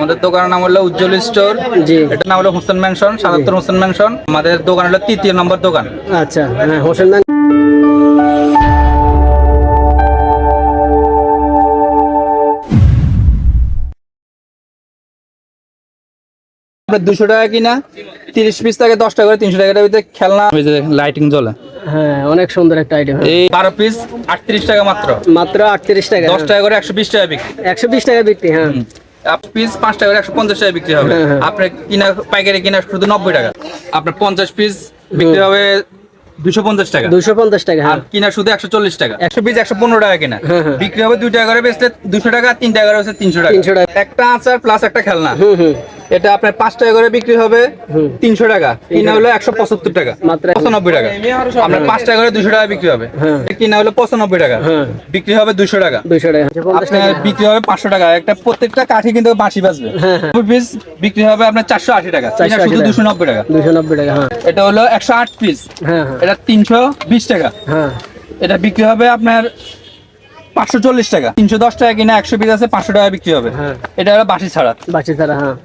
আমাদের দোকানের নাম হলো উজ্জ্বল স্টোর। জি। এটার নাম হলো হোসেন ম্যানশন সাতাত্তর হোসেন ম্যানশন আমাদের দোকান হলো তৃতীয় নম্বর দোকান। আচ্ছা হ্যাঁ হোসেন দুশো টাকা কিনা তিরিশ পিস থেকে দশ টাকা করে তিনশো টাকার ভিতরে খেলনা। লাইটিং জ্বলে। হ্যাঁ অনেক সুন্দর একটা আইটেম এই বারো পিস আটত্রিশ টাকা মাত্র। মাত্র আটত্রিশ টাকা। দশ টাকা করে একশো বিশ টাকা বিক্রি। একশো বিশ টাকা বিক্রি হ্যাঁ। পিস পাঁচ টাকা করে একশো পঞ্চাশ টাকা বিক্রি হবে। হ্যাঁ, হ্যাঁ। আপনার কিনা পাইকারি কিনা শুধু নব্বই টাকা। আপনার পঞ্চাশ পিস বিক্রি হবে দুশো পঞ্চাশ টাকা। দুশো পঞ্চাশ টাকা আর হ্যাঁ কিনা শুধু একশো চল্লিশ টাকা। একশো পিস একশো পনেরো টাকা কিনা। বিক্রি হবে দুই টাকা করে বেচলে দুশো টাকা তিন টাকা করে বেচলে তিনশো টাকা। 300 টাকা। একটা আচার প্লাস একটা খেলনা। এটা আপনার পাঁচ টাকা করে বিক্রি হবে তিনশো টাকা। কিনা হলো একশো পঁচাত্তর টাকা। পঁচানব্বই টাকা। আপনার পাঁচ টাকা করে দুশো টাকা বিক্রি হবে। হ্যাঁ। কিনা হলো পঁচানব্বই টাকা। হ্যাঁ। বিক্রি হবে দুশো টাকা। আপনার বিক্রি হবে পাঁচশো টাকা। একটা প্রত্যেকটা কাঠি কিন্তু বাঁশি বাজবে। হ্যাঁ, হ্যাঁ। পিস বিক্রি হবে আপনার চারশো আশি টাকা। শুধু দুশো নব্বই টাকা। দুশো নব্বই টাকা এটা হলো একশো আট পিস এটা তিনশো বিশ টাকা। হ্যাঁ। এটা বিক্রি হবে আপনার পাঁচশো চল্লিশ টাকা। তিনশো দশ টাকা কিনা একশো পিস আছে পাঁচশো টাকা বিক্রি হবে। হ্যাঁ। এটা হলো বাসি ছাড়া। বাচ্চা ছাড়া হ্যাঁ।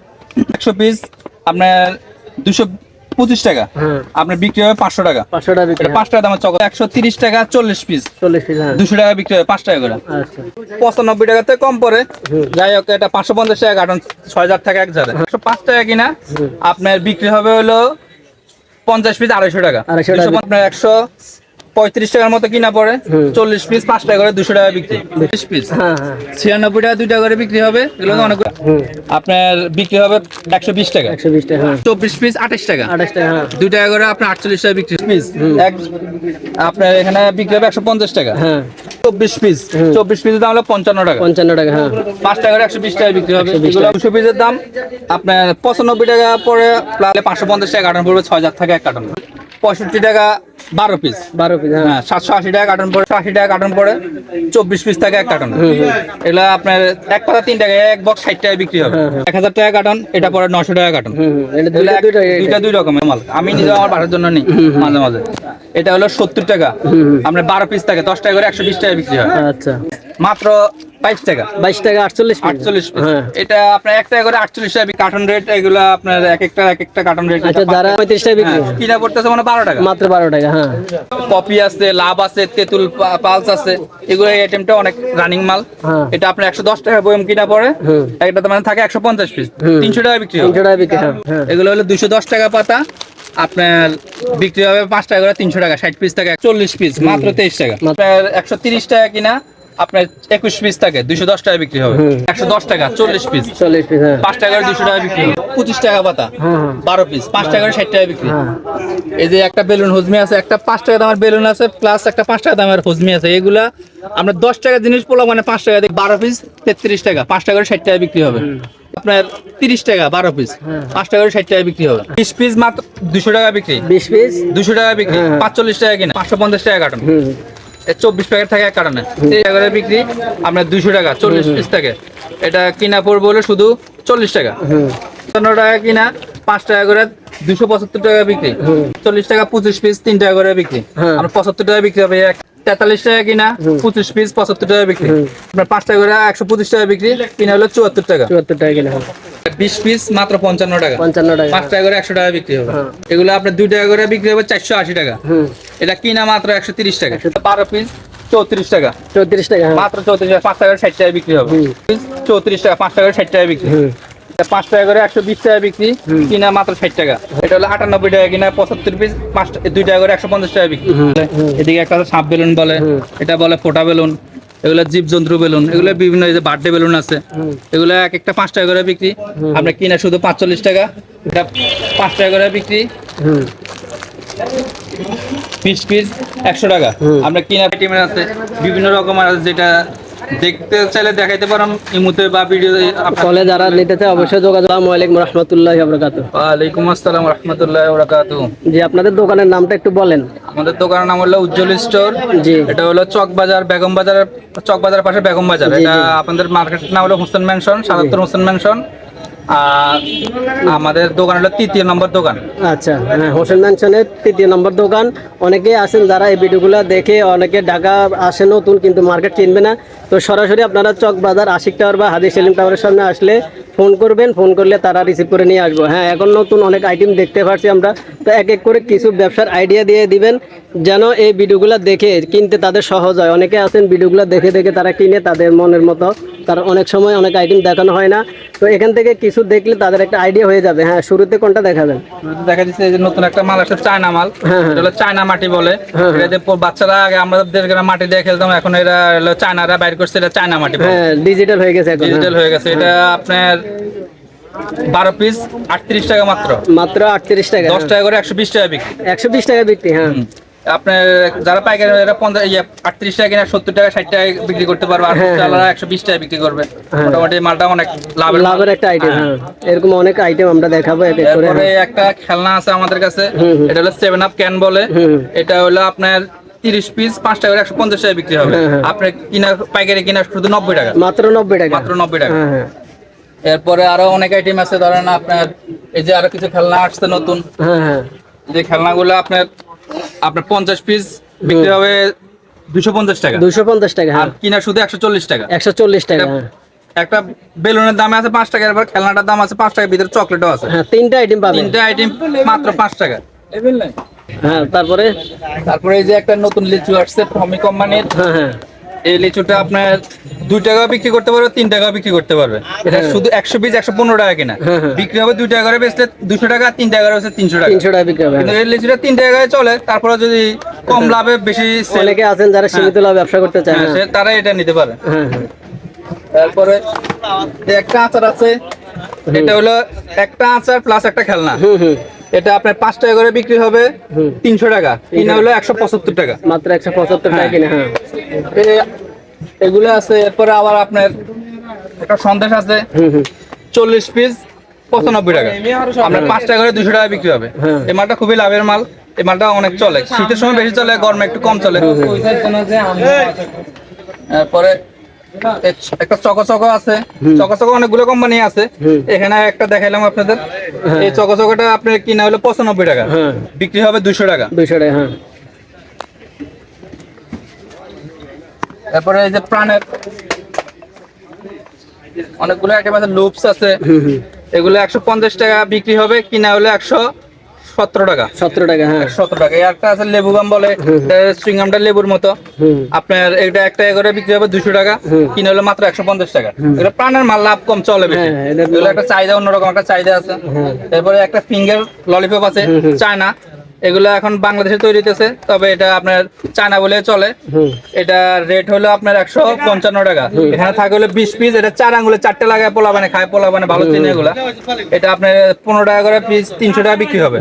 একশো পিস আপনার দুশো পঁচিশ টাকা। হ্যাঁ। আপনার বিক্রি হবে পাঁচশো টাকা। পাঁচশো টাকা পাঁচ টাকা দামের চকো একশো তিরিশ টাকা চল্লিশ পিস চল্লিশ হ্যাঁ। দুশো টাকা বিক্রি হবে পাঁচ টাকা করে। আচ্ছা। পঁচানব্বই টাকাতে কম পড়ে। হুম। যাই হোক এটা পাঁচশো পঞ্চাশ টাকা কার্টন ছয় হাজার টাকা এক হাজার একশো পাঁচ টাকা কিনা আপনার বিক্রি হবে হলো পঞ্চাশ পিস আড়াইশো টাকা। 250 টাকা। 200 আপনার একশো পঁয়ত্রিশ টাকার মতো কিনা পড়ে। চল্লিশ পিস পাঁচ টাকা করে দুশো টাকা বিক্রি। বিশ পিস হ্যাঁ হ্যাঁ ছিয়ানব্বই টাকা দুই টাকা করে বিক্রি হবে। এগুলো অনেক আপনার বিক্রি হবে একশো বিশ টাকা। একশো বিশ টাকা হ্যাঁ। চব্বিশ পিস আঠাশ টাকা। আঠাশ টাকা হ্যাঁ। দুই টাকা করে আপনার আটচল্লিশ টাকা বিক্রি পিস আপনার এখানে বিক্রি হবে একশো পঞ্চাশ টাকা। হ্যাঁ। চব্বিশ পিস চব্বিশ পিসের দাম হলো পঞ্চান্ন টাকা। পঞ্চান্ন টাকা হ্যাঁ। পাঁচ টাকা করে একশো বিশ টাকা বিক্রি হবে। 120 দুশো পিসের দাম আপনার পঁচানব্বই টাকা পরে প্লাস পাঁচশো পঞ্চাশ টাকা কার্টন পড়বে ছয় হাজার টাকা এক কার্টন পঁয়ষট্টি টাকা বারো পিস বারো পিস হ্যাঁ। হ্যাঁ সাতশো আশি টাকা কার্টন পড়ে আশি টাকা কার্টন পড়ে চব্বিশ পিস থাকে এক কার্টন এগুলো আপনার এক পাতা তিন টাকা এক বক্স ষাট টাকা বিক্রি হবে। হ্যাঁ, হ্যাঁ। এক হাজার টাকা কার্টন এটা পরে নশো টাকা কার্টন এটা দুইটা দুই রকমের মাল। আমি নিজে আমার বাসার জন্য নিই মাঝে মাঝে। এটা হলো সত্তর টাকা। আপনার বারো পিস থাকে দশ টাকা করে একশো বিশ টাকা বিক্রি হয়। আচ্ছা। মাত্র বাইশ টাকা। বাইশ টাকা আটচল্লিশ আটচল্লিশ এটা আপনার এক টাকা করে আটচল্লিশ টাকা কার্টন রেট এগুলো আপনার এক একটা এক একটা কার্টন রেট আচ্ছা যারা পঁয়ত্রিশ টাকা বিক্রি কিনা পড়তেছে মানে বারো টাকা। মাত্র বারো টাকা হ্যাঁ। কপি আছে লাভ আছে তেঁতুল পালস আছে এগুলো এই আইটেমটা অনেক রানিং মাল। হ্যাঁ। এটা আপনার একশো দশ টাকা বয়ম কিনা পরে একটা মানে থাকে একশো পঞ্চাশ পিস তিনশো টাকা বিক্রি তিনশো টাকা বিক্রি হ্যাঁ হ্যাঁ। এগুলো হলো দুশো দশ টাকা পাতা। আপনার বিক্রি হবে পাঁচ টাকা করে তিনশো টাকা ষাট পিস থাকে চল্লিশ পিস মাত্র তেইশ টাকা। আপনার একশো তিরিশ টাকা কিনা আপনার একুশ পিস থাকে দুশো দশ টাকা বিক্রি হবে। একশো দশ টাকা চল্লিশ পিস চল্লিশ পিস হ্যাঁ। পাঁচ টাকা করে দুশো টাকা বিক্রি হবে। পঁচিশ টাকা পাতা হ্যাঁ হ্যাঁ। বারো পিস পাঁচ টাকা করে ষাট টাকা বিক্রি। এই যে একটা বেলুন হজমি আছে একটা পাঁচ টাকা দামের বেলুন আছে প্লাস একটা পাঁচ টাকা দামের হজমি আছে। এগুলা আমরা দশ টাকা জিনিস পোলা মানে পাঁচ টাকা বারো পিস তেত্রিশ টাকা পাঁচ টাকা করে ষাট টাকা বিক্রি হবে। আপনার তিরিশ টাকা বারো পিস। পাঁচ টাকা করে ষাট টাকা বিক্রি হবে। বিশ পিস মাত্র দুশো টাকা বিক্রি। বিশ পিস দুশো টাকা বিক্রি। পাঁচচল্লিশ টাকা কিনা পাঁচশো পঞ্চাশ টাকা কার্টন হুম। চব্বিশ প্যাকেট থাকে এক কারণে। টাকা করে বিক্রি আপনার দুইশো টাকা চল্লিশ পিস থাকে। এটা কিনা পড়বে হলো শুধু চল্লিশ টাকা। পনেরো টাকা কিনা পাঁচ টাকা করে দুশো পঁচাত্তর টাকা বিক্রি। চল্লিশ টাকা পঁচিশ পিস তিন টাকা করে বিক্রি। আমরা পঁচাত্তর টাকা বিক্রি হবে তেতাল্লিশ টাকা কিনা পঁচিশ পিস পঁচাত্তর টাকা বিক্রি। আপনার পাঁচ টাকা করে একশো পঁচিশ টাকা বিক্রি কিনা হলো চুয়াত্তর টাকা। চুয়াত্তর টাকা হ্যাঁ বিশ পিস মাত্র পঞ্চান্ন টাকা। পঞ্চান্ন টাকা। পাঁচ টাকা করে একশো টাকা বিক্রি হবে। হ্যাঁ। এগুলো আপনার দুই টাকা করে বিক্রি হবে চারশো আশি টাকা। এটা কিনা মাত্র একশো তিরিশ টাকা। বারো পিস চৌত্রিশ টাকা। চৌত্রিশ টাকা হ্যাঁ। মাত্র চৌত্রিশ টাকা পাঁচ টাকা ষাট টাকা বিক্রি হবে। চৌত্রিশ টাকা পাঁচ টাকা করে ষাট টাকা বিক্রি পাঁচ টাকা করে একশো বিশ টাকা বিক্রি কিনা মাত্র ষাট টাকা। এটা হলো আটানব্বই টাকা কিনা পঁচাত্তর পিস পাঁচ দুই টাকা করে একশো পঞ্চাশ টাকা বিক্রি। এদিকে একটা সাপ বেলুন বলে এটা বলে ফোটা বেলুন এগুলো জীব জন্তু বেলুন এগুলো বিভিন্ন যে বার্থডে বেলুন আছে। এগুলো এক একটা পাঁচ টাকা করে বিক্রি। আমরা কিনা শুধু পাঁচচল্লিশ টাকা এটা পাঁচ টাকা করে বিক্রি। পিস পিস একশো টাকা। আমরা কিনা আইটেমের আছে বিভিন্ন রকমের আছে যেটা দেখতে চাইলে দেখাইতে পারেন ইমুতে বা ভিডিও কলে যারা নিতে চায় অবশ্যই যোগাযোগ আসসালামু আলাইকুম রহমতুল্লাহ ওয়া আলাইকুম আসসালাম রহমতুল্লাহ বরাকাতু জি আপনাদের দোকানের নামটা একটু বলেন। আমাদের দোকানের নাম হলো উজ্জ্বল স্টোর। জি। এটা হলো চক বাজার বেগম বাজার চক বাজারের পাশে বেগম বাজার। এটা আপনাদের মার্কেটের নাম হলো হোসেন ম্যানশন সাতাত্তর হোসেন ম্যানশন। আর আমাদের দোকান হলো তৃতীয় নম্বর দোকান। আচ্ছা হ্যাঁ হোসেন ম্যানশনের তৃতীয় নম্বর দোকান। অনেকে আছেন যারা এই ভিডিওগুলো দেখে, অনেকে ঢাকা আসে নতুন, কিন্তু মার্কেট চিনবে না। তো সরাসরি আপনারা চক বাজার, আশিক টাওয়ার বা হাদি সেলিম টাওয়ারের সামনে আসলে ফোন করবেন। ফোন করলে তারা রিসিভ করে নিয়ে আসব। হ্যাঁ এখন নতুন অনেক আইটেম দেখতে পাচ্ছি আমরা। তো এক এক করে কিছু ব্যবসার আইডিয়া দিয়ে দিবেন। যেন এই ভিডিওগুলো দেখে কিনতে তাদের সহজ হয়। অনেকে আছেন ভিডিওগুলো দেখে দেখে তারা কিনে তাদের মনের মতো। তার অনেক সময় অনেক আইটেম দেখানো হয় না। তো এখান থেকে কিছু দেখলে তাদের একটা আইডিয়া হয়ে যাবে। হ্যাঁ শুরুতে কোনটা দেখা দেখাবেন দেখা যাচ্ছে যে নতুন একটা মাল আসছে চায়না মাল। হ্যাঁ, হ্যাঁ। এটা হলো চায়না মাটি বলে। হ্যাঁ, এটা যে বাচ্চারা আগে আমাদের গ্রামে মাটি দিয়ে খেলতাম এখন এরা হলো চায়নারা বাইর করছে এটা চায়না মাটি হ্যাঁ ডিজিটাল হয়ে গেছে এখন হ্যাঁ। ডিজিটাল হয়ে গেছে। এটা আপনার বারো পিস আটত্রিশ টাকা মাত্র। মাত্র আটত্রিশ টাকা। দশ টাকা করে একশো বিশ টাকা বিক্রি। একশো বিশ টাকা বিক্রি হ্যাঁ। আপনার যারা পাইকারি এরা পঞ্চাশ ইয়ে আটত্রিশ টাকা কিনা সত্তর টাকা ষাট টাকা বিক্রি করতে পারবে আর হ্যাঁ, চালারা একশো বিশ টাকা বিক্রি করবে। হ্যাঁ। মোটামুটি মালটা অনেক লাভের লাভের একটা আইটেম হ্যাঁ। এরকম অনেক আইটেম আমরা দেখাবো এরপরে একটা খেলনা আছে আমাদের কাছে। এটা হলো সেভেন আপ ক্যান বলে। এটা হলো আপনার তিরিশ পিস পাঁচ টাকা একশো পঞ্চাশ টাকা বিক্রি হবে। হ্যাঁ, হ্যাঁ। আপনার কিনা পাইকারি কিনা শুধু নব্বই টাকা। মাত্র নব্বই টাকা। মাত্র নব্বই টাকা। হ্যাঁ হ্যাঁ। এরপরে আরও অনেক আইটেম আছে ধরেন আপনার এই যে আরও কিছু খেলনা আসছে নতুন। হ্যাঁ হ্যাঁ। যে খেলনাগুলো আপনার আপনার পঞ্চাশ পিস বিক্রি হবে দুশো পঞ্চাশ টাকা। দুশো পঞ্চাশ টাকা আর হ্যাঁ কিনা শুধু একশো চল্লিশ টাকা। একশো চল্লিশ টাকা হ্যাঁ। একটা বেলুনের দাম আছে পাঁচ টাকা এবার খেলনাটার দাম আছে পাঁচ টাকা ভিতরে চকলেটও আছে। হ্যাঁ তিনটা আইটেম পাবেন। তিনটা আইটেম মাত্র পাঁচ টাকা। হ্যাঁ তারপরে? তারপরে এই যে একটা নতুন লিচু আসছে ফমি কোম্পানির হ্যাঁ হ্যাঁ। এই লিচুটা আপনার দুই টাকা বিক্রি করতে পারবে তিন টাকা বিক্রি করতে পারবে। এটা শুধু একশো পিস একশো পনেরো টাকা কিনা। হ্যাঁ, হ্যাঁ। বিক্রি হবে দুই টাকা করে বেচলে দুশো টাকা তিন টাকা করে তিনশো টাকা। তিনশো টাকা বিক্রি হবে কিন্তু হ্যাঁ। এই লিচুটা তিন টাকায় চলে তারপরে যদি কম লাভে বেশি অনেকে আছেন যারা সীমিত লাভ ব্যবসা করতে চায় সে- তারা এটা নিতে পারে। তারপরে একটা আচার আছে এটা হলো একটা আচার প্লাস একটা খেলনা। এটা আপনার পাঁচ টাকা করে বিক্রি হবে তিনশো টাকা। কিনা হলো একশো পঁচাত্তর টাকা। মাত্র একশো পঁচাত্তর টাকা হ্যাঁ। কিনে হ্যাঁ। এগুলো আছে এরপরে আবার আপনার একটা সন্দেশ আছে। চল্লিশ পিস পঁচানব্বই টাকা। আপনার পাঁচ টাকা করে দুশো টাকা বিক্রি হবে। হ্যাঁ। এই মালটা খুবই লাভের মাল। এই মালটা অনেক চলে। শীতের সময় বেশি চলে গরমে একটু কম চলে। তারপরে একটা চকো চকো আছে। অনেকগুলো কোম্পানি আছে। এখানে একটা দেখাইলাম আপনাদের। এই চকো আপনার কিনা হলো পঁচানব্বই টাকা। হ্যাঁ। বিক্রি হবে দুশো টাকা। দুশো টাকা হ্যাঁ। তারপরে এই যে প্রাণের অনেকগুলো আইটেম আছে। লুপস আছে এগুলো একশো পঞ্চাশ টাকা বিক্রি হবে কিনা হলে একশো সতেরো টাকা। সতেরো টাকা হ্যাঁ। সতেরো টাকা। একটা আছে লেবু গাম বলে সুইংগামটা লেবুর মতো। আপনার এটা একটা করে বিক্রি হবে দুশো টাকা। কিনা হলো মাত্র একশো পঞ্চাশ টাকা। এটা প্রাণের মাল লাভ কম চলে বেশি। হ্যাঁ, এগুলো একটা চাহিদা অন্যরকম একটা চাহিদা আছে। হ্যাঁ। এরপরে একটা ফিঙ্গার ললিপপ আছে। চায়না। এগুলো এখন বাংলাদেশে তৈরি হইতেছে তবে এটা আপনার চায়না বলে চলে। এটা রেট হলো আপনার একশো পঞ্চান্ন টাকা। এখানে থাকে হলো বিশ পিস এটা চার আঙ্গুলে চারটে লাগায় পোলা মানে খায় পোলা মানে ভালো চিনি এগুলা। এটা আপনার পনেরো টাকা করে পিস তিনশো টাকা বিক্রি হবে।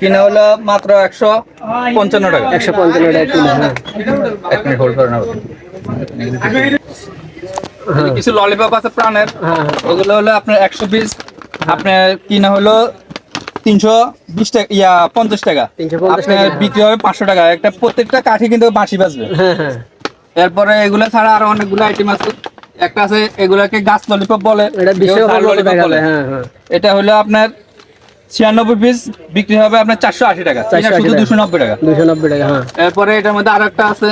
কিনা হলো মাত্র একশো পঞ্চান্ন টাকা। একশো পঞ্চান্ন টাকা হ্যাঁ। এক মিনিট হোল্ড করে নেব কিছু ললিপপ আছে প্রাণের। হ্যাঁ। ওগুলো হলো আপনার একশো পিস আপনার কিনা হলো তিনশো বিশ টাকা ইয়া পঞ্চাশ টাকা। 350 আপনার। বিক্রি হবে পাঁচশো টাকা। একটা প্রত্যেকটা কাঠি কিন্তু বাঁশি বাজবে। হ্যাঁ হ্যাঁ। এরপরে এগুলো ছাড়া আরও অনেকগুলো আইটেম আছে। একটা আছে এগুলাকে গাছ ললিপপ বলে। হ্যাঁ এটা হলো আপনার ছিয়ানব্বই পিস বিক্রি হবে আপনার চারশো আশি টাকা। শুধু দুশো নব্বই টাকা। দুশো নব্বই টাকা এরপরে এটার মধ্যে আরও একটা আছে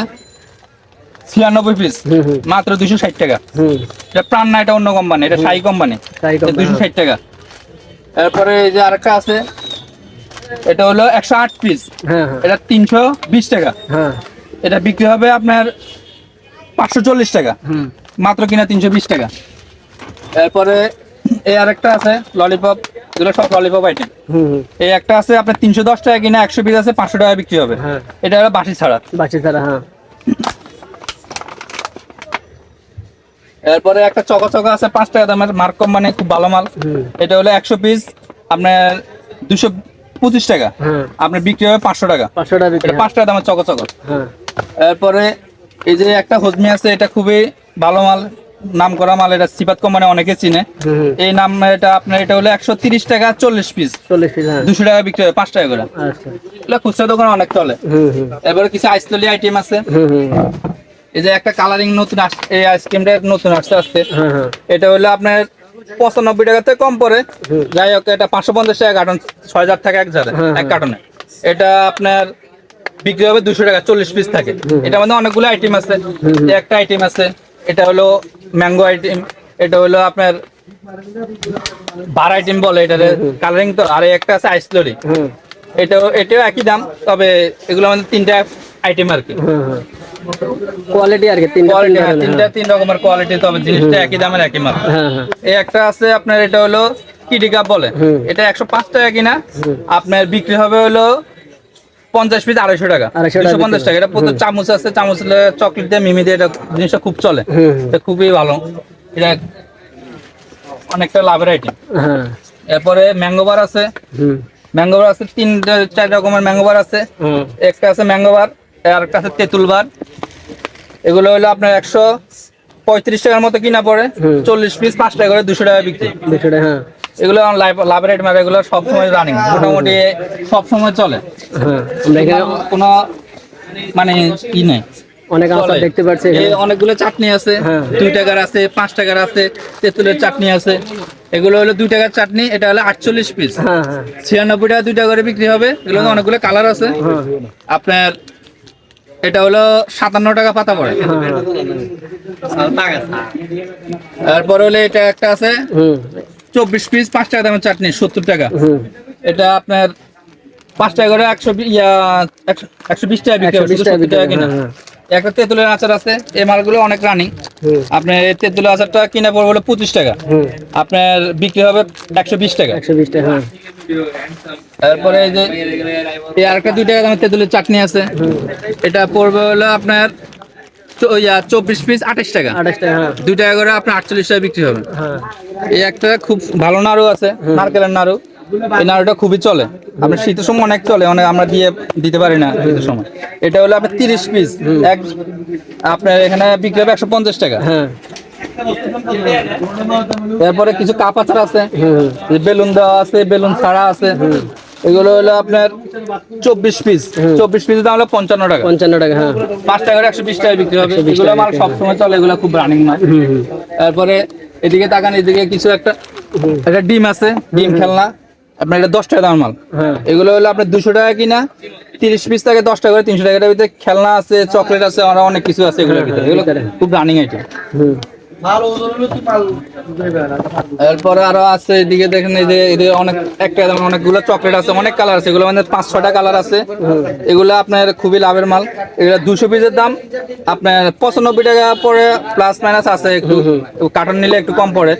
ছিয়ানব্বই পিস মাত্র দুশো ষাট টাকা। এটা প্রাণ না এটা অন্য কোম্পানি এটা সাই কোম্পানি দুশো ষাট টাকা। এরপরে এই যে আরেকটা আছে এটা হলো একশো আট পিস হ্যাঁ হ্যাঁ। এটা তিনশো বিশ টাকা। হ্যাঁ। এটা বিক্রি হবে আপনার পাঁচশো চল্লিশ টাকা। হুম। মাত্র কিনা তিনশো বিশ টাকা। এরপরে এই আরেকটা আছে ললিপপ এগুলো সব ললিপপ আইটেম এই একটা আছে আপনার তিনশো দশ টাকা কিনা একশো পিস আছে পাঁচশো টাকা বিক্রি হবে। হ্যাঁ। এটা হলো বাসি ছাড়া। বাসি ছাড়া হ্যাঁ। এরপরে একটা চকা চকা আছে পাঁচ টাকা দামের মার্ক মানে খুব ভালো মাল। এটা হলো একশো পিস আপনার দুশো পঁচিশ টাকা। হ্যাঁ আপনার বিক্রি হবে পাঁচশো টাকা। পাঁচ টাকা দামের চকা চকা। হ্যাঁ এরপরে এই যে একটা হজমি আছে এটা খুবই ভালো মাল নাম করা মাল এটা সিপাত কোম্পানি অনেকে চিনে। এই নাম এটা আপনার এটা হলো একশো তিরিশ টাকা চল্লিশ পিস হ্যাঁ। দুশো টাকা বিক্রি হবে পাঁচ টাকা করে। আচ্ছা। খুচরা দোকানে অনেক চলে। এরপরে কিছু আইসলি আইটেম আছে। এই যে একটা কালারিং নতুন আস- এই আইসক্রিমটা নতুন আসতে আসতে হ্যাঁ হ্যাঁ। এটা হলো আপনার পঁচানব্বই টাকা থেকে কম পড়ে। যাই হোক এটা পাঁচশো পঞ্চাশ টাকা কার্টন ছয় হাজার টাকা এক জারে হ্যাঁ, এক কার্টনে এটা আপনার বিক্রি হবে দুশো টাকা চল্লিশ পিস থাকে। এটা মধ্যে অনেকগুলো আইটেম আছে। একটা আইটেম আছে। এটা হলো ম্যাঙ্গো আইটেম এটা হলো আপনার বার আইটেম বলে এটারে। কালারিং তো আর একটা আছে আইসলোরি এটাও এটাও একই দাম তবে এগুলো আমাদের তিনটা আইটেম আর কি। কোয়ালিটি আর কি তিনটা তিনটা তিন রকমের কোয়ালিটি তবে জিনিসটা একই দামের একই মাল। হ্যাঁ হ্যাঁ। এই একটা আছে আপনার এটা হলো কিডি কাপ বলে এটা একশো পাঁচ টাকা কিনা। আপনার বিক্রি হবে হলো পঞ্চাশ পিস আড়াইশো টাকা। 250 দুশো পঞ্চাশ টাকা। এটা চামচ আছে চামচ চকলেট দিয়ে মিমি দিয়ে এটা জিনিসটা খুব চলে। খুবই ভালো। এটা অনেকটা লাভের আইটেম হ্যাঁ। এরপরে ম্যাঙ্গো বার আছে। ম্যাঙ্গো বার আছে তিন চার রকমের ম্যাঙ্গো বার আছে। একটা আছে ম্যাঙ্গো বার আর একটা আছে তেঁতুল বার এগুলো হলো আপনার একশো পঁয়ত্রিশ টাকার মতো কিনা পড়ে। চল্লিশ পিস পাঁচ টাকা করে দুশো টাকা বিক্রি। দুশো টাকা হ্যাঁ। এগুলো লাভ- রেট মার এগুলো সবসময় রানিং মোটামুটি সবসময় চলে। হ্যাঁ কোনো মানে ই নেই। অনেক আচার দেখতে পাচ্ছি অনেকগুলো চাটনি আছে হ্যাঁ। দুই টাকার আছে পাঁচ টাকার আছে তেঁতুলের চাটনি আছে। এগুলো হলো দুই টাকার চাটনি এটা হলো আটচল্লিশ পিস হ্যাঁ হ্যাঁ। ছিয়ানব্বই টাকা দুই টাকা করে বিক্রি হবে। এগুলো অনেকগুলো কালার আছে। হ্যাঁ। আপনার এটা হলো সাতান্ন টাকা পাতা পড়ে। তারপরে হলো এটা একটা আছে চব্বিশ পিস পাঁচ টাকা দামের চাটনি সত্তর টাকা। এটা আপনার পাঁচ টাকা করে একশো ইয়া একশো- বিশ টাকা বিক্রি হবে টাকা 70 বিক্রি টাকা হবে, কিনা হ্যাঁ, একটা তেঁতুলের আচার আছে এই মালগুলো অনেক রানিং। আপনার এই তেঁতুলের আচারটা কিনা পড়বে হলো পঁচিশ টাকা। আপনার বিক্রি হবে একশো বিশ টাকা। একশো বিশ টাকা হ্যাঁ। তারপরে এই যে এই আরেকটা দুই টাকা দামের তেঁতুলের চাটনি আছে। এটা পড়বে হলো আপনার চব্বিশ পিস আঠাশ টাকা। আঠাশ টাকা হ্যাঁ। দুই টাকা করে আপনার আটচল্লিশ টাকা বিক্রি হবে। হ্যাঁ। এই একটা খুব ভালো নাড়ু আছে নারকেলের নাড়ু। এই নাড়ুটা খুবই চলে। আপনার শীতের সময় অনেক চলে অনেক আমরা দিয়ে দিতে পারি না শীতের সময়। এটা হলো আপনার তিরিশ পিস এক আপনার এখানে বিক্রি হবে একশো পঞ্চাশ টাকা। হ্যাঁ। তারপরে কিছু কাপ আচার আছে। বেলুন দেওয়া আছে বেলুন ছাড়া আছে। এগুলো হলো আপনার চব্বিশ পিস। চব্বিশ পিস দাম হলো পঞ্চান্ন টাকা। পঞ্চান্ন টাকা হ্যাঁ। পাঁচ টাকা করে একশো বিশ টাকা বিক্রি হবে। 120 এগুলো বিক্রি সবসময় চলে এগুলো খুব রানিং মাল তারপরে এদিকে তাকান এদিকে কিছু একটা একটা ডিম আছে ডিম খেলনা। আপনার এটা দশ টাকা দাম মাল। হ্যাঁ। এগুলো হলো আপনার দুশো টাকা কিনা তিরিশ পিস থেকে দশ টাকা করে তিনশো টাকার ভিতরে খেলনা আছে চকলেট আছে আর অনেক কিছু আছে এগুলোর ভিতরে। এগুলো খুব রানিং আইটেম এরপরে আরও আছে এদিকে দেখেন এই যে এদিকে অনেক একটা যেমন অনেকগুলো চকলেট আছে অনেক কালার আছে এগুলো মানে পাঁচ ছটা কালার আছে। এগুলো আপনার খুবই লাভের মাল। এগুলো দুশো পিসের দাম। আপনার পঁচানব্বই টাকা পরে প্লাস মাইনাস আছে একটু। কার্টন নিলে একটু কম পড়ে।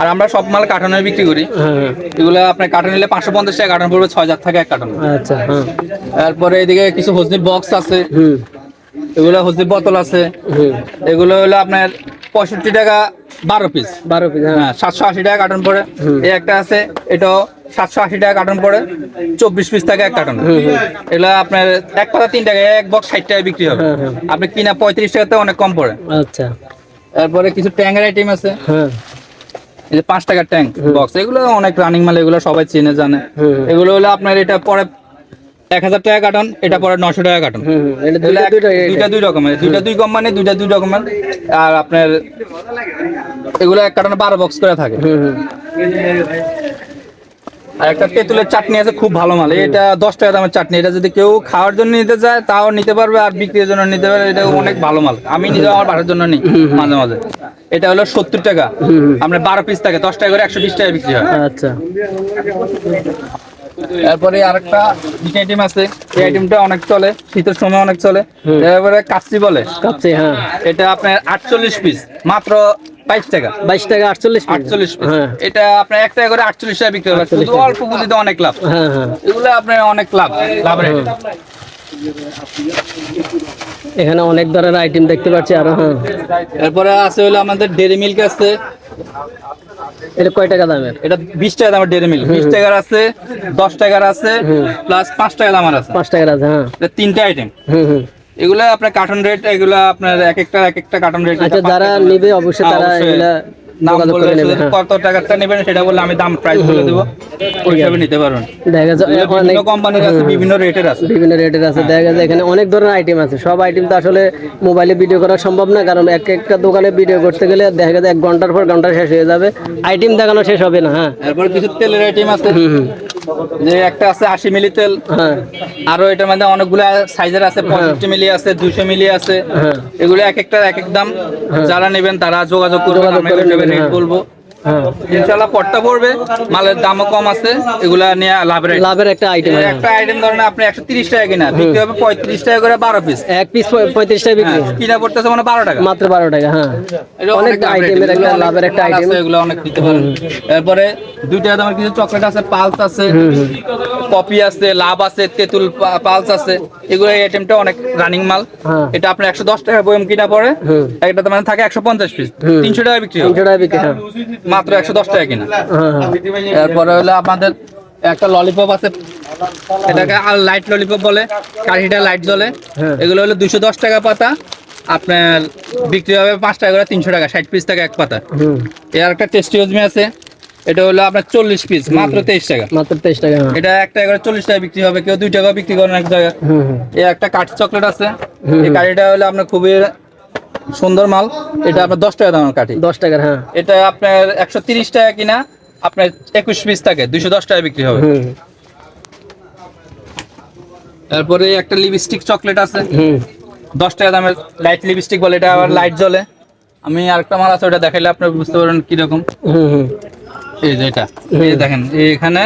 আর আমরা সব মাল কার্টনে বিক্রি করি। এগুলো আপনার কার্টন নিলে পাঁচশো পঞ্চাশ টাকা কার্টন পড়বে ছয় হাজার টাকা এক কার্টন আচ্ছা তারপরে এদিকে কিছু হজনির বক্স আছে। এগুলো হজনির বোতল আছে। এগুলো হলো আপনার পঁয়ষট্টি টাকা বারো পিস বারো পিস হ্যাঁ। হ্যাঁ সাতশো আশি টাকা কার্টন পড়ে। এই একটা আছে এটাও সাতশো আশি টাকা কার্টন পড়ে। চব্বিশ পিস টাকা এক কার্টন এগুলো আপনার এক পাতা তিন টাকা এক বক্স ষাট টাকা বিক্রি হবে। হ্যাঁ, হ্যাঁ। আপনি কিনা পঁয়ত্রিশ টাকাতে অনেক কম পড়ে। আচ্ছা। তারপরে কিছু ট্যাঙ্কের আইটেম আছে। হ্যাঁ। এই যে পাঁচ টাকার ট্যাঙ্ক বক্স এগুলো অনেক রানিং মাল এগুলো সবাই চিনে জানে। এগুলো হলো আপনার এটা পরে এক হাজার টাকা কার্টন এটা পরে নশো টাকা এগুলো দুইটা দুই রকমের। দুইটা দুই কোম্পানি দুইটা দুই রকমের। আর আপনার এগুলো এক কার্টনে বারো বক্স করে থাকে। আর একটা তেঁতুলের চাটনি আছে খুব ভালো মাল। এটা দশ টাকা দামের চাটনি। এটা যদি কেউ খাওয়ার জন্য নিতে চায় তাও নিতে পারবে। আর বিক্রির জন্য নিতে পারবে। এটা অনেক ভালো মাল। আমি নিজে আমার বাড়ির জন্য নিই মাঝে মাঝে। এটা হলো সত্তর টাকা। আপনার বারো পিস থাকে দশ টাকা করে একশো বিশ টাকা বিক্রি হয়। আচ্ছা। তারপরে আরেকটা আইটেম আছে। এই আইটেমটা অনেক চলে শীতের সময় অনেক চলে। তারপরে কাচ্চি বলে। কাপছে হ্যাঁ। এটা আপনার আটচল্লিশ পিস মাত্র বাইশ টাকা। বাইশ টাকা আটচল্লিশ আটচল্লিশ হ্যাঁ। এটা আপনার এক টাকা করে আটচল্লিশ টাকা বিক্রি হবে শুধু অল্প পুঁজিতে অনেক লাভ। হ্যাঁ হ্যাঁ। এগুলো আপনার অনেক লাভ লাভের এখানে অনেক ধরনের আইটেম দেখতে পাচ্ছি আরও হ্যাঁ। এরপরে আছে হলো আমাদের ডেরি মিল্ক আছে। এটা কয় টাকা দামের? এটা বিশ টাকা দামের ডেরি মিল্ক বিশ টাকার আছে দশ টাকার আছে প্লাস পাঁচ টাকা দামের আছে। পাঁচ টাকার আছে হ্যাঁ। এটা তিনটে আইটেম হুম হুম। আপনার কার্টন রেট এগুলা আপনার এক একটা এক একটা কার্টন রেট আচ্ছা যারা নিবে অবশ্যই হ্যাঁ, তারা এগুলা নাম বললে শুধু হ্যাঁ। কত টাকারটা নেবেন সেটা বললে আমি দাম প্রাইস বলে দেবো। ওই নিতে পারবেন। দেখা যায় বিভিন্ন কোম্পানির আছে বিভিন্ন রেটের আছে। বিভিন্ন রেটের আছে। দেখা যায় এখানে অনেক ধরনের আইটেম আছে। সব আইটেম তো আসলে মোবাইলে ভিডিও করা সম্ভব না কারণ এক একটা দোকানে ভিডিও করতে গেলে দেখা যায় এক ঘণ্টার পর ঘণ্টা শেষ হয়ে যাবে। আইটেম দেখানো শেষ হবে না হ্যাঁ। কিছু তেলের আইটেম আছে। যে একটা আছে আশি মিলি তেল। হ্যাঁ। আরও এটার মধ্যে অনেকগুলো সাইজের আছে পঁয়ষট্টি মিলি আছে দুশো মিলি আছে। হ্যাঁ। এগুলো এক একটা এক এক দাম। যারা নেবেন তারা যোগাযোগ করবেন যোগাযোগ আমি করে ওই হিসাবে নেবেন, রেট হ্যাঁ। বলবো হ্যাঁ। পট্টা পড়বে মালের দামও কম আছে এগুলা নিয়ে লাভের লাভের একটা আইটেম একটা আইটেম ধরেন আপনি একশো তিরিশ টাকা কিনা বিক্রি হবে পঁয়ত্রিশ টাকা করে বারো পিস এক পিস পঁয়ত্রিশ টাকা বিক্রি কিনা পড়তেছে মানে বারো টাকা। মাত্র বারো টাকা হ্যাঁ। অনেক আইটেমের একটা লাভের একটা আইটেম এগুলো অনেক নিতে পারেন। এরপরে দুইটা দামের কিছু চকলেট আছে পালস আছে কপি আছে লাভ আছে তেঁতুল পালস আছে এগুলো এই আইটেমটা অনেক রানিং মাল। হ্যাঁ। এটা একশো দশ টাকা বয়ম কিনা পড়ে একটা মানে থাকে একশো পঞ্চাশ পিস হুম। তিনশো টাকা বিক্রি হবে। তিনশো টাকা বিক্রি হ্যাঁ মাত্র একশো দশ টাকা কিনা। হ্যাঁ। এরপরে হলো আমাদের একটা ললিপপ আছে। এটাকে আর লাইট ললিপপ বলে কাঠিটা লাইট জ্বলে। হ্যাঁ। এগুলো হলো দুশো দশ টাকা পাতা। আপনার বিক্রি হবে পাঁচ টাকা করে তিনশো টাকা ষাট পিস টাকা এক পাতা। এর একটা টেস্টি হজমি আছে। এটা হলো আপনার চল্লিশ পিস মাত্র তেইশ টাকা। মাত্র তেইশ টাকা হ্যাঁ। এটা একটা করে চল্লিশ টাকা বিক্রি হবে কেউ দুই টাকা বিক্রি করেন এক জায়গায়। হুম একটা কাঠি চকলেট আছে। এই কাঠিটা হলো আপনার খুবই সুন্দর মাল। এটা আপনার দশ টাকা দামের কাঠি। দশ টাকার হ্যাঁ। এটা আপনার একশো তিরিশ টাকা কিনা আপনার একুশ পিস থাকে দুইশো দশ টাকা বিক্রি হবে। তারপরে একটা লিপস্টিক চকলেট আছে। দশ টাকা দামের লাইট লিপস্টিক বলে এটা আবার লাইট জ্বলে। আমি আরেকটা মাল আছে ওটা দেখাইলে আপনি বুঝতে পারবেন কীরকম। এই যে এটা। এই দেখেন এখানে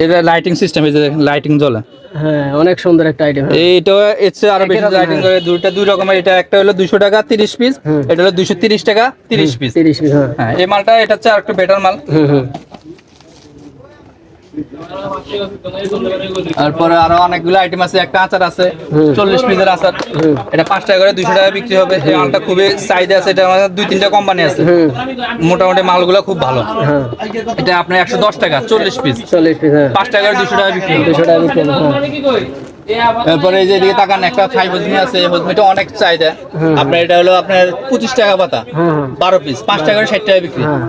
এটা লাইটিং সিস্টেম এই যে লাইটিং জ্বলে। হ্যাঁ অনেক সুন্দর একটা আইটেম এইটা এর চেয়ে আরও বেশি লাইটিং হ্যাঁ। জ্বলে দুইটা দুই রকমের এটা একটা হলো 200 টাকা তিরিশ পিস এটা হলো দুশো তিরিশ টাকা তিরিশ পিস তিরিশ পিস হ্যাঁ। হ্যাঁ এই মালটা এটা হচ্ছে আরেকটু বেটার মাল। হুম হুম। তারপরে আরও অনেকগুলো আইটেম আছে একটা আচার আছে চল্লিশ পিসের আচার। এটা পাঁচ টাকা করে দুইশো টাকা বিক্রি হবে। এই মালটা খুবই চাহিদা আছে এটা আমাদের দুই তিনটা কোম্পানি আছে। মোটামুটি মালগুলো খুব ভালো। হ্যাঁ। এটা আপনার একশো দশ টাকা চল্লিশ পিস চল্লিশ পিস হ্যাঁ। পাঁচ টাকা করে দুশো টাকা বিক্রি দুশো টাকা বিক্রি হ্যাঁ তারপরে এই যে এদিকে তাকান একটা ফাইভ হজমি আছে হজমিটা অনেক চাহিদা। আপনার এটা হলো আপনার পঁচিশ টাকা পাতা হুম হুম বারো পিস পাঁচ টাকা করে ষাট টাকা বিক্রি। হ্যাঁ।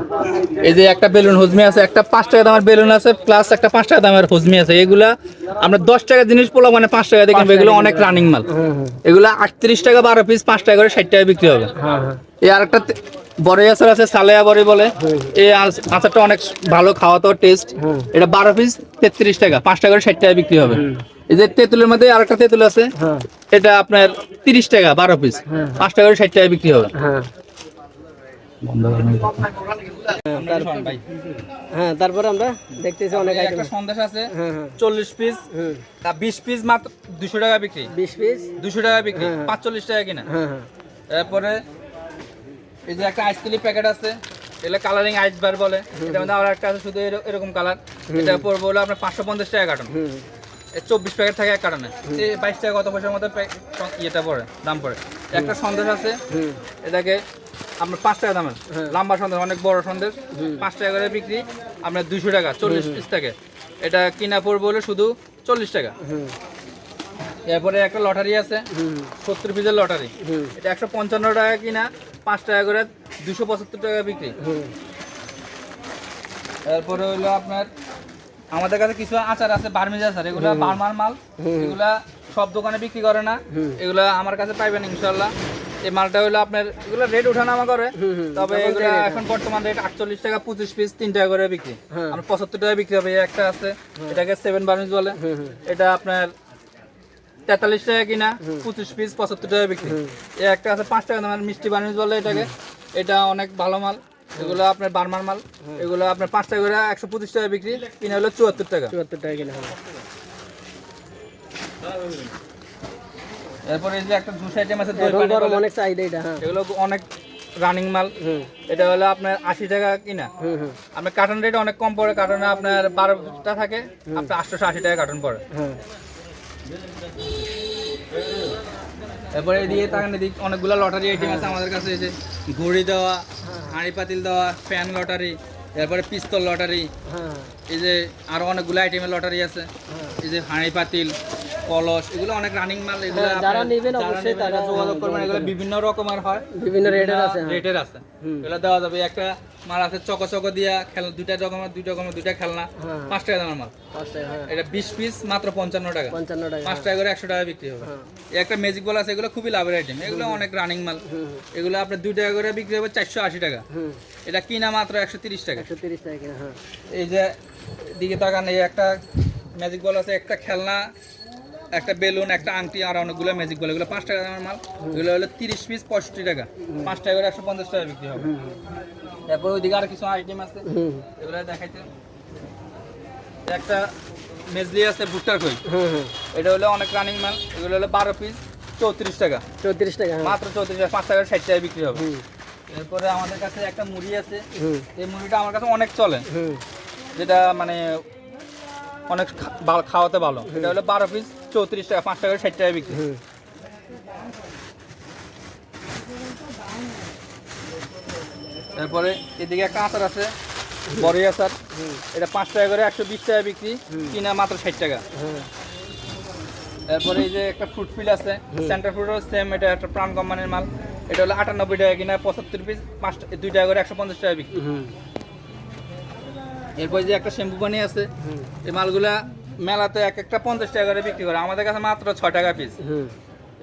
এই যে একটা বেলুন হজমি আছে একটা পাঁচ টাকা দামের বেলুন আছে প্লাস একটা পাঁচ টাকা দামের হজমি আছে। এগুলা আমরা দশ টাকা জিনিস পোলা মানে পাঁচ টাকা দেখেন এগুলো অনেক রানিং মাল। এগুলো আটত্রিশ টাকা বারো পিস পাঁচ টাকা করে ষাট টাকা বিক্রি হবে। হ্যাঁ হ্যাঁ। এই আর একটা বড় আচার আছে সালেয়া বড়ি বলে। এই আচ- আচারটা অনেক ভালো খাওয়া তো টেস্ট এটা বারো পিস তেত্রিশ টাকা পাঁচ টাকা করে ষাট টাকা বিক্রি হবে। এই যে তেঁতুলের মধ্যে আর একটা তেঁতুল আছে হ্যাঁ। এটা আপনার তিরিশ টাকা বারো পিস হ্যাঁ। পাঁচ টাকা করে ষাট টাকা বিক্রি হবে। হ্যাঁ। তারপরে আমরা দেখতেছি অনেক একটা সন্দেশ আছে চল্লিশ পিস বিশ পিস মাত্র দুশো টাকা বিক্রি। বিশ পিস দুশো টাকা বিক্রি। পাঁচচল্লিশ টাকা কিনা। তারপরে এই যে একটা আইসক্রিম প্যাকেট আছে এগুলো কালারিং আইস বার বলে এটা মধ্যে আবার একটা আছে শুধু এরকম কালার এটা পড়বে হলো আপনার পাঁচশো পঞ্চাশ টাকা কার্টন এই চব্বিশ প্যাকেট থাকে এক কারণে। বাইশ টাকা কত পয়সার মতো ইয়েটা পড়ে দাম পড়ে। একটা সন্দেশ আছে এটাকে আপনার পাঁচ টাকা দামের। লম্বা সন্দেশ অনেক বড় সন্দেশ। পাঁচ টাকা করে বিক্রি আপনার দুশো টাকা চল্লিশ পিস থাকে। এটা কিনা পড়বে হলো শুধু চল্লিশ টাকা। এরপরে একটা লটারি আছে সত্তর পিসের লটারি। এটা একশো পঞ্চান্ন টাকা কিনা পাঁচ টাকা করে দুশো পঁচাত্তর টাকা বিক্রি। হুম। তারপরে হলো আপনার আমাদের কাছে কিছু আচার আছে বার্মিজ আচার এগুলো বার্মার মাল। এগুলা সব দোকানে বিক্রি করে না। এগুলা আমার কাছে পাইবেন ইনশাল্লাহ এই মালটা হলো আপনার এগুলো রেট ওঠানামা করে। হুম, হুম। তবে এগুলো এখন বর্তমান রেট আটচল্লিশ টাকা পঁচিশ পিস তিন টাকা করে বিক্রি। হ্যাঁ। আমার পঁচাত্তর টাকা বিক্রি হবে একটা আছে। এটাকে সেভেন বার্মিজ বলে। এটা আপনার তেতাল্লিশ টাকা কিনা পঁচিশ পিস পঁচাত্তর টাকা বিক্রি। একটা আছে পাঁচ টাকা মিষ্টি বানিজ বলে এটাকে। এটা অনেক ভালো মাল। এগুলো আপনার বার্মার মাল। এগুলো আপনার পাঁচ টাকা করে একশো পঁচিশ টাকা বিক্রি। কিনা হলো চুয়াত্তর টাকা। চুয়াত্তর টাকা কিনা হবে এরপরে এই যে একটা জুস আইটেম আছে দই পানি গরম অনেক চাহিদা এটা হ্যাঁ। এগুলো অনেক রানিং মাল। এটা হলো আপনার আশি টাকা কিনা। আপনার কার্টন রেট অনেক কম পড়ে কার্টনে আপনার বারোটা থাকে আপনার আটশোশো আশি টাকা কার্টন পড়ে। হ্যাঁ। এরপরে এদিকে তাকান এদিকে অনেকগুলো লটারি আইটেম আছে আমাদের কাছে এসে যে ঘড়ি দেওয়া হাঁড়ি পাতিল দেওয়া ফ্যান লটারি এরপরে পিস্তল লটারি হ্যাঁ। এই যে আরও অনেকগুলো আইটেমের লটারি আছে এই যে হাঁড়ি পাতিল কলস এগুলো অনেক রানিং মাল এগুলো হ্যাঁ, যারা নেবেন অবশ্যই তারা যোগাযোগ করবেন এগুলো বিভিন্ন রকমের হয়। বিভিন্ন রেটের আছে হ্যাঁ। রেটের আছে। এগুলো দেওয়া যাবে একটা মাল আছে চকো চকো দিয়া খেল দুইটা রকমের দুইটা রকমের দুইটা খেলনা হ্যাঁ। পাঁচ টাকা দামের মাল। এটা বিশ পিস মাত্র পঞ্চান্ন টাকা। পঞ্চান্ন টাকা পাঁচ টাকা করে একশো টাকা বিক্রি হবে। একটা ম্যাজিক বল আছে এগুলো খুবই লাভের আইটেম এগুলো অনেক রানিং মাল। এগুলো আপনার দুই টাকা করে বিক্রি হবে চারশো আশি টাকা। এটা কিনা মাত্র একশো তিরিশ টাকা। একশো তিরিশ টাকা এই যে দিকে তাকান এই একটা ম্যাজিক বল আছে একটা খেলনা একটা বেলুন একটা আংটি আর অনেকগুলো ম্যাজিক বল এগুলো পাঁচ টাকা দামের মাল। এগুলো হলো তিরিশ পিস পঁয়ষট্টি টাকা। পাঁচ টাকা করে একশো পঞ্চাশ টাকা বিক্রি হবে। তারপর ওইদিকে আর কিছু আইটেম আছে। এগুলো দেখাইতে। একটা মেজলি আছে ভুট্টার খই। এটা হলো অনেক রানিং মাল। এগুলো হলো বারো পিস চৌত্রিশ টাকা। চৌত্রিশ টাকা হ্যাঁ। মাত্র চৌত্রিশ টাকা পাঁচ টাকা ষাট টাকা বিক্রি হবে। এরপরে আমাদের কাছে একটা মুড়ি আছে। এই মুড়িটা আমার কাছে অনেক চলে। যেটা মানে অনেক খাওয়াতে ভালো। এটা হলো বারো পিস চৌত্রিশ টাকা, পাঁচ টাকা, ষাট টাকা বিক্রি। তারপরে এদিকে একটা আচার আছে, বড়ই আচার। এটা পাঁচ টাকা করে একশো বিশ টাকা বিক্রি, কিনা মাত্র ষাট টাকা। তারপরে এই যে একটা ফ্রুট ফিল আছে সেন্টার ফ্রুটও সেম এটা একটা প্রাণ কোম্পানির মাল। এটা হলো আটানব্বই টাকা কিনা, পঁচাত্তর পিস পাঁচ, দুই টাকা করে একশো পঞ্চাশ টাকা বিক্রি। এরপর যে একটা শ্যাম্পু পানি আছে এই মালগুলা মেলাতে এক একটা পঞ্চাশ টাকা করে বিক্রি করে। আমাদের কাছে মাত্র ছয় টাকা পিস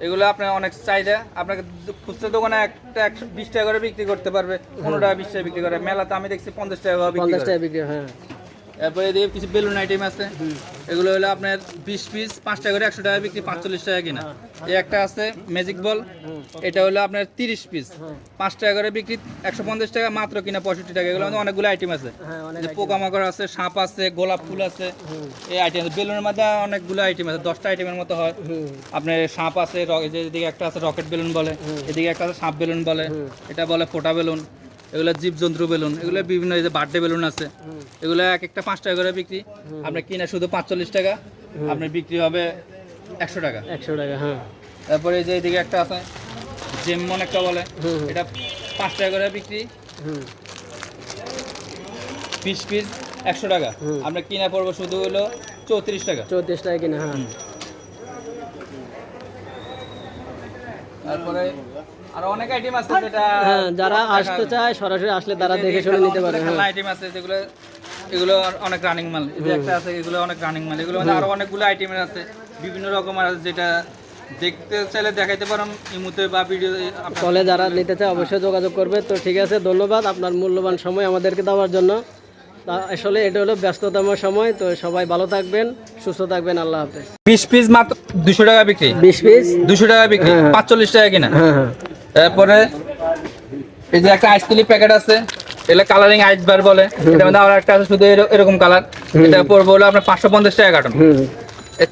এগুলো আপনার অনেক চাহিদা আপনাকে খুচরা দোকানে একটা একশো বিশ টাকা করে বিক্রি করতে পারবে পনেরো টাকা বিশ টাকা বিক্রি করে। মেলাতে আমি দেখছি পঞ্চাশ টাকা করে বিক্রি করে। টাকা বিক্রি হ্যাঁ। এরপরে এদিকে কিছু বেলুন আইটেম আছে এগুলো হলো আপনার বিশ পিস পাঁচ টাকা করে একশো টাকা বিক্রি পাঁচচল্লিশ টাকা কিনা। এই একটা আছে ম্যাজিক বল এটা হলো আপনার তিরিশ পিস পাঁচ টাকা করে বিক্রি একশো পঞ্চাশ টাকা মাত্র কিনা পঁয়ষট্টি টাকা। এগুলো মধ্যে অনেকগুলো আইটেম আছে। হ্যাঁ পোকামাকড় আছে সাপ আছে গোলাপ ফুল আছে এই আইটেম আছে। বেলুনের মধ্যে অনেকগুলো আইটেম আছে দশটা আইটেমের মতো হয়। আপনার সাপ আছে এদিকে একটা আছে রকেট বেলুন বলে এদিকে একটা আছে সাপ বেলুন বলে এটা বলে ফোটা বেলুন এগুলো জীবজন্তু বেলুন এগুলো বিভিন্ন যে বার্থডে বেলুন আছে এগুলো এক একটা পাঁচ টাকা করে বিক্রি। আপনার কিনা শুধু পাঁচচল্লিশ টাকা আপনার বিক্রি হবে একশো টাকা। একশো টাকা হ্যাঁ। তারপরে যে এদিকে একটা আছে জেমন একটা বলে এটা পাঁচ টাকা করে বিক্রি। পিস পিস একশো টাকা। আমরা কিনা পড়ব শুধু হলো চৌত্রিশ টাকা। চৌত্রিশ টাকা কিনা হ্যাঁ। তারপরে আরও অনেক আইটেম আছে যেটা হ্যাঁ যারা আসতে চায় সরাসরি আসলে তারা দেখে শুনে নিতে পারে হ্যাঁ। আইটেম আছে যেগুলো এগুলো অনেক রানিং মাল। এই যে একটা আছে এগুলো অনেক রানিং মাল। এগুলো মধ্যে আরও অনেকগুলো আইটেমের আছে বিভিন্ন রকমের আছে যেটা দেখতে চাইলে দেখাইতে পারেন ইমুতে বা ভিডিও কলে যারা নিতে চায় অবশ্যই যোগাযোগ করবে। তো ঠিক আছে ধন্যবাদ আপনার মূল্যবান সময় আমাদেরকে দেওয়ার জন্য। আসলে এটা হলো ব্যস্ততম সময় তো সবাই ভালো থাকবেন সুস্থ থাকবেন আল্লাহ হাফেজ। বিশ পিস মাত্র দুশো টাকা বিক্রি। বিশ পিস দুশো টাকা বিক্রি হ্যাঁ। পাঁচচল্লিশ টাকা কিনা। হ্যাঁ হ্যাঁ। তারপরে এই যে একটা আইসক্রিম প্যাকেট আছে এটা কালারিং আইস বার বলে এটা মধ্যে আবার একটা আছে শুধু এরকম কালার এটা পড়বে হলো আপনার পাঁচশো পঞ্চাশ টাকা কার্টন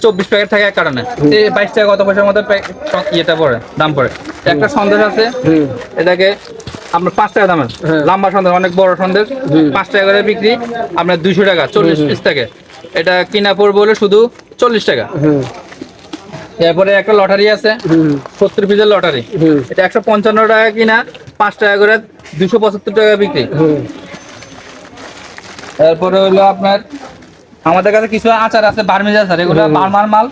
চব্বিশ প্যাকেট থাকে এক কারণে এই বাইশ টাকা কত পয়সার মতো ইয়েটা পড়ে দাম পড়ে। একটা সন্দেশ আছে এটাকে আপনার পাঁচ টাকা দামের। হ্যাঁ। লম্বা সন্দেশ অনেক বড় সন্দেশ। পাঁচ টাকা করে বিক্রি আপনার দুইশো টাকা চল্লিশ পিস থাকে। এটা কিনা পড়বে হলো শুধু চল্লিশ টাকা। এরপরে একটা লটারি আছে। সত্তর পিসের লটারি। এটা একশো পঞ্চান্ন টাকা কিনা পাঁচ টাকা করে দুশো পঁচাত্তর টাকা বিক্রি। হুম। তারপরে হলো আপনার আমাদের কাছে কিছু আচার আছে বার্মিজ আচার। এগুলো বার্মার মাল।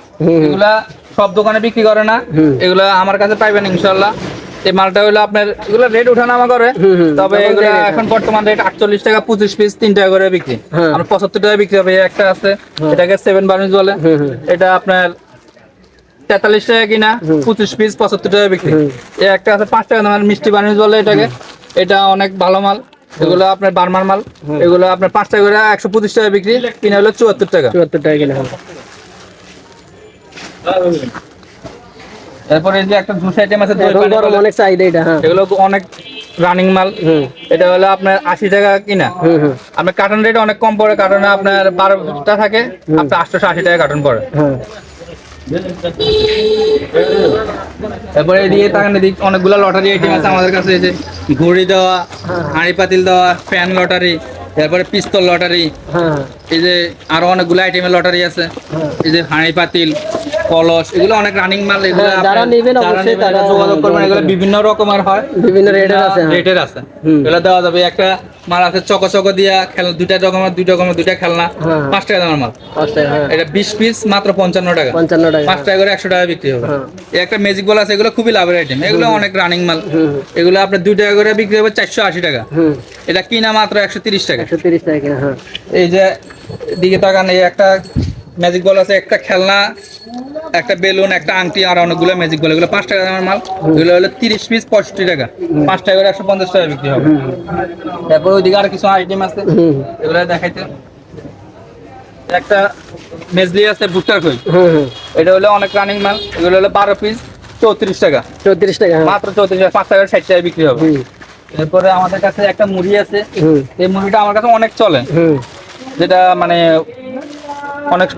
এগুলা সব দোকানে বিক্রি করে না। এগুলা আমার কাছে পাইবেন ইনশাল্লাহ। এই মালটা হলো আপনার এগুলো রেট উঠানামা করে। তবে এগুলো এখন বর্তমান রেট আটচল্লিশ টাকা পঁচিশ পিস তিন টাকা করে বিক্রি। হ্যাঁ। আমরা পঁচাত্তর টাকা বিক্রি হবে একটা আছে। এটাকে সেভেন বার্মিজ বলে। এটা আপনার তেতাল্লিশ টাকা কিনা পঁচিশ পিস পঁচাত্তর টাকা বিক্রি। একটা আছে পাঁচ টাকা দামের মিষ্টি বানিয়ে বলে এটাকে। এটা অনেক ভালো মাল। এগুলো আপনার বার্মার মাল। এগুলো আপনার পাঁচ টাকা করে একশো পঁচিশ টাকা বিক্রি কিনা হলো চুয়াত্তর টাকা। চুয়াত্তর টাকা কিনা এরপরে যে একটা জুস আইটেম আছে দই পানি গরম অনেক চাহিদা এটা হ্যাঁ। এগুলো অনেক রানিং মাল। এটা হলো আপনার আশি টাকা কিনা। আপনার কার্টন রেট অনেক কম পড়ে কারণে আপনার বারোটা থাকে আপনার আটশোশো আশি টাকা কার্টন পড়ে। এরপরে এদিকে তাকান এদিক, অনেকগুলো লটারি আইটেম আছে আমাদের কাছে, এই ঘড়ি দেওয়া, হাঁড়ি পাতিল দেওয়া ফ্যান লটারি তারপরে পিস্তল লটারি হ্যাঁ। এই যে আরও অনেকগুলো আইটেমের লটারি আছে। এই যে হাঁড়ি পাতিল কলস এগুলো অনেক রানিং মাল এগুলো হ্যাঁ, যারা আপনার- নেবেন অবশ্যই তারা যোগাযোগ করবেন এগুলো বিভিন্ন রকমের হয়। বিভিন্ন রেটের আছে। হ্যাঁ। রেটের আছে এগুলো দেওয়া যাবে একটা মাল আছে চকো চকো দিয়া খেলনা দুইটা রকমের দুইটা রকমের দুইটা খেলনা হ্যাঁ। পাঁচ টাকা দামের মাল। হ্যাঁ। এটা বিশ পিস মাত্র পঞ্চান্ন টাকা। পঞ্চান্ন টাকা। পাঁচ টাকা করে একশো টাকা বিক্রি হবে। হ্যাঁ। একটা ম্যাজিক বল আছে এগুলো খুবই লাভের আইটেম এগুলো অনেক রানিং মাল। এগুলো আপনার দুই টাকা করে বিক্রি হবে চারশো আশি টাকা। এটা কিনা মাত্র একশো তিরিশ টাকা। একশো তিরিশ টাকা কিনা, হ্যাঁ। এই যে দিকে তাকান এই একটা ম্যাজিক বল আছে একটা খেলনা একটা বেলুন একটা আংটি আর অনেকগুলো ম্যাজিক বল এগুলো পাঁচ টাকা দামের মাল। এগুলো হলো তিরিশ পিস পঁয়ষট্টি টাকা। পাঁচ টাকা করে একশো পঞ্চাশ টাকা বিক্রি হবে। তারপর ওইদিকে আর কিছু আইটেম আছে। এগুলো দেখাইতে। একটা মেজলি আছে ভুট্টার খই এটা হলো অনেক রানিং মাল। এগুলো হলো বারো পিস চৌত্রিশ টাকা। চৌত্রিশ টাকা হ্যাঁ। মাত্র চৌত্রিশ টাকা পাঁচ টাকা ষাট টাকা বিক্রি হবে। এরপরে আমাদের কাছে একটা মুড়ি আছে। এই মুড়িটা আমার কাছে অনেক চলে। যেটা মানে অনেক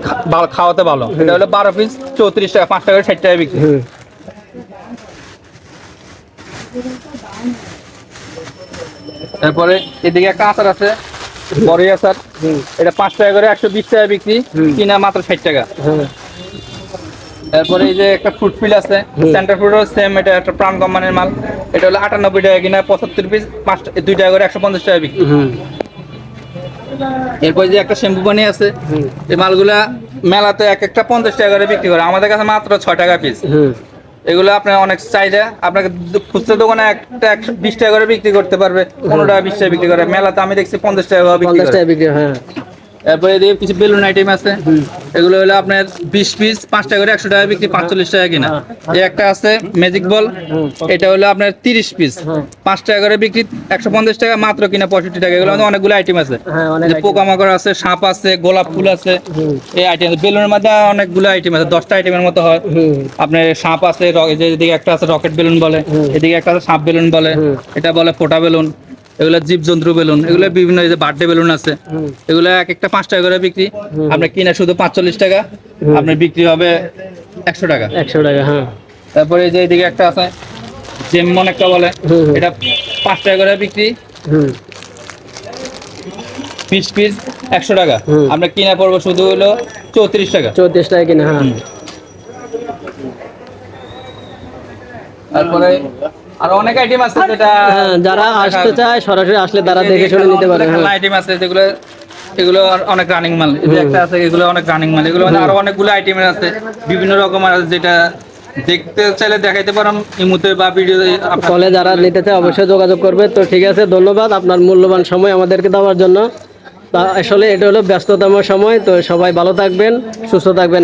খাওয়াতে ভালো। এটা হলো বারো পিস চৌত্রিশ টাকা পাঁচ টাকা করে ষাট টাকা বিক্রি। তারপরে এদিকে একটা আচার আছে বড়ই আচার। এটা পাঁচ টাকা করে একশো বিশ টাকা বিক্রি। কিনা মাত্র ষাট টাকা। তারপরে এই যে একটা ফ্রুট ফিল আছে সেন্টার ফ্রুটও সেম এটা একটা প্রাণ কোম্পানির মাল। এটা হলো আটানব্বই টাকা কিনা পঁচাত্তর পিস পাঁচ দুই টাকা করে একশো পঞ্চাশ টাকা বিক্রি। এরপর যে একটা শ্যাম্পু পানি আছে এই মালগুলা মেলাতে এক একটা পঞ্চাশ টাকা করে বিক্রি করে। আমাদের কাছে মাত্র ছয় টাকা পিস এগুলো আপনার অনেক চাহিদা আপনাকে খুচরা দোকানে একটা একশো বিশ টাকা করে বিক্রি করতে পারবে পনেরো টাকা বিশ টাকা বিক্রি করে। মেলাতে আমি দেখছি পঞ্চাশ টাকা বিক্রি করে। টাকা বিক্রি হ্যাঁ। এরপরে এদিকে কিছু বেলুন আইটেম আছে। এগুলো হলো আপনার বিশ পিস পাঁচ টাকা করে একশো টাকা বিক্রি পাঁচচল্লিশ টাকা কিনা। এই একটা আছে ম্যাজিক বল এটা হলো আপনার তিরিশ পিস পাঁচ টাকা করে বিক্রি একশো পঞ্চাশ টাকা মাত্র কিনা পঁয়ষট্টি টাকা। এগুলো অনেকগুলো আইটেম আছে। হ্যাঁ পোকামাকড় আছে সাপ আছে গোলাপ ফুল আছে এই আইটেম বেলুনের মধ্যে অনেকগুলো আইটেম আছে দশটা আইটেমের মতো হয়। আপনার সাপ আছে এদিকে একটা আছে রকেট বেলুন বলে। এদিকে একটা আছে সাপ বেলুন বলে। এটা বলে ফোটা বেলুন এগুলো জীবজন্তু বেলুন এগুলো বিভিন্ন যে বার্থডে বেলুন আছে এগুলো এক একটা পাঁচ টাকা করে বিক্রি। আপনার কিনা শুধু পাঁচচল্লিশ টাকা আপনার বিক্রি হবে একশো টাকা। একশো টাকা হ্যাঁ। তারপরে যে এদিকে একটা আছে জেমন একটা বলে। এটা পাঁচ টাকা করে বিক্রি। পিস পিস একশো টাকা। আপনার কিনা পড়ব শুধু হলো চৌত্রিশ টাকা। চৌত্রিশ টাকা কিনা হ্যাঁ। তারপরে আর অনেক আইটেম আছে যেটা হ্যাঁ যারা আসতে চায় সরাসরি আসলে তারা দেখে শুনে নিতে পারে হ্যাঁ। আইটেম আছে যেগুলো এগুলো অনেক রানিং মাল। একটা আছে এগুলো অনেক রানিং মাল। এগুলো মধ্যে আরও অনেকগুলো আইটেমের আছে। বিভিন্ন রকমের আছে যেটা দেখতে চাইলে দেখাইতে পারেন। ইমুতে বা ভিডিও কলে যারা নিতে চায় অবশ্যই যোগাযোগ করবে। তো ঠিক আছে ধন্যবাদ আপনার মূল্যবান সময় আমাদেরকে দেওয়ার জন্য। আসলে এটা হলো ব্যস্ততম সময় তো সবাই ভালো থাকবেন সুস্থ থাকবেন।